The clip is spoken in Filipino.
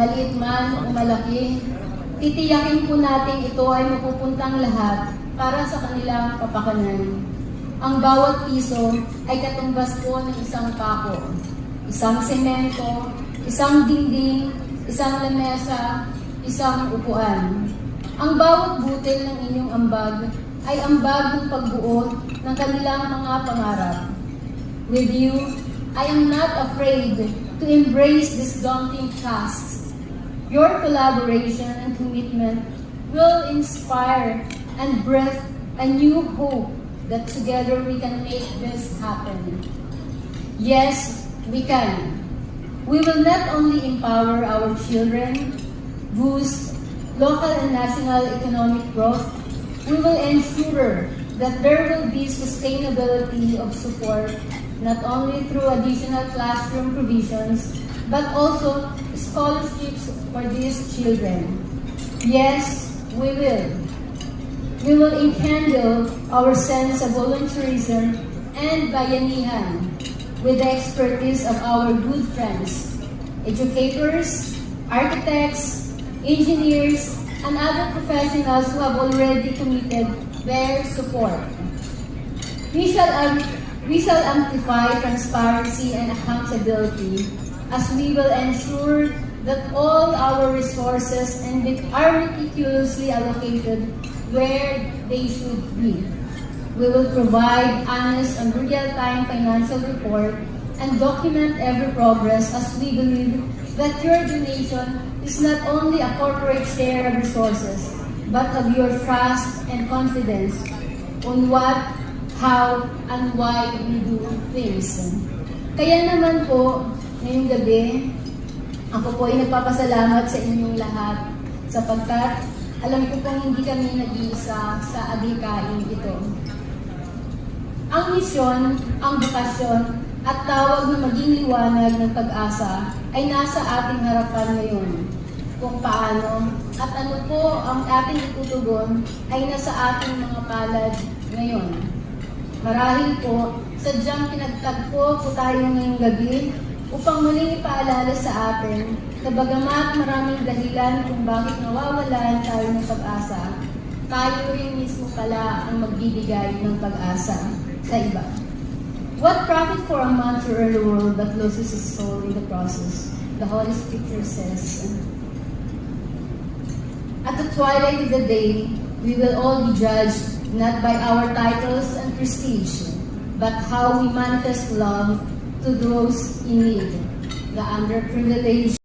maliit man o malaki, titiyakin po natin ito ay mapupuntang lahat para sa kanilang kapakanan. Ang bawat piso ay katumbas po ng isang pako, isang semento, isang dingding, isang lamesa, isang upuan. Ang bawat butil ng inyong ambag ay ambag ng pagbuo ng kanilang mga pangarap. With you, I am not afraid to embrace this daunting task. Your collaboration and commitment will inspire and breathe a new hope that together we can make this happen. Yes, we can. We will not only empower our children, boost local and national economic growth, we will ensure that there will be sustainability of support not only through additional classroom provisions, but also scholarships for these children. Yes, we will. We will enkindle our sense of volunteerism and bayanihan with the expertise of our good friends, educators, architects, engineers, and other professionals who have already committed their support. We shall, um, we shall amplify transparency and accountability as we will ensure that all our resources and are meticulously allocated where they should be. We will provide honest and real-time financial report and document every progress as we believe that your donation is not only a corporate share of resources, but of your trust and confidence on what, how, and why we do things. Kaya naman po, ngayong gabi, ako po ay nagpapasalamat sa inyong lahat sapagkat alam ko pong hindi kami nag-iisa sa adhikain ito. Ang misyon, ang bukasyon, at tawag na maging liwanag ng pag-asa ay nasa ating harapan ngayon. Kung paano at ano po ang ating itutugon ay nasa ating mga palad ngayon. Marahil po, sadyang pinagtagpo po tayo ngayong gabi upang muling ipaalala sa atin na bagamat maraming dahilan kung bakit nawawalan tayo ng pag-asa, tayo rin mismo pala ang magbibigay ng pag-asa sa iba. What profit for a man to earn the world but loses his soul in the process? The Holy Scripture says. At the twilight of the day, we will all be judged not by our titles and prestige, but how we manifest love to those in need, the underprivileged,